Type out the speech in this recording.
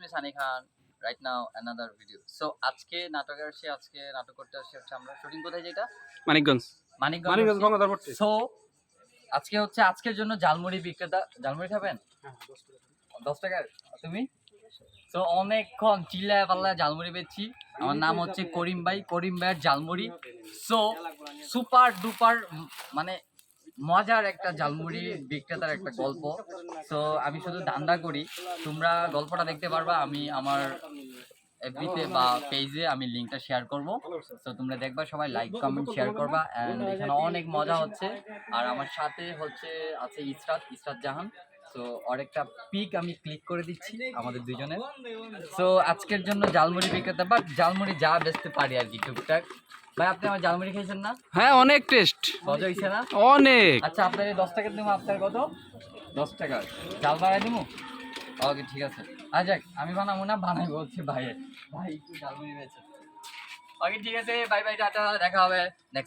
Me Sunny Khan right now another video so আজকে নাটকে আসছি আজকে নাটক করতে আসছি হচ্ছে আমরা। শুটিং কোথায় যেটা? মানিকগঞ্জ। মানিকগঞ্জ। মানিকগঞ্জ গঙ্গাধর পট্টি সো আজকে হচ্ছে আজকের জন্য জালমুড়ি বিক্রেতা জালমুড়ি খাবেন? দশ টাকার? তুমি? তো অনেকক্ষণ চিল্লায় পাল্লায় জালমুড়ি বেচছি। আমার নাম হচ্ছে করিম ভাই করিম ভাইয়ের জালমুড়ি সো সুপার ডুপার মানে মজার একটা জালমুড়ি বিক্রেতার একটা গল্প। তো আমি শুধু ধান্দা করি। তোমরা গল্পটা দেখতে পারবা, আমি আমার এফবিতে বা পেজে আমি লিঙ্কটা শেয়ার করব। তো তোমরা দেখবা, সবাই লাইক কমেন্ট শেয়ার করবা অ্যান্ড এখানে অনেক মজা হচ্ছে। আর আমার সাথে হচ্ছে, আছে ইসরাত ইসরাত জাহান। সো আরেকটা পিক আমি ক্লিক করে দিচ্ছি আমাদের দুজনের সো আজকের জন্য জালমুড়ি বিক্রেতা বাট জালমুড়ি যা বেচতে পারি আর কি, টুকটাক। ভাই আপনি আমার জালমুড়ি খেয়েছেন না? হ্যাঁ অনেক টেস্ট। মজা হয়েছে না? অনেক। আচ্ছা আপনার এই দশ টাকা দেবো আপনার কত? দশ টাকা। জাল বাড়াই দেবো ওকে ঠিক আছে। আচ্ছা আমি বানাবো না বানাই বলছি ভাইয়ের ভাই একটু জালমুড়ি রয়েছে ওকে ঠিক আছে বাই বাই টাটা দেখা হবে। নেক্সট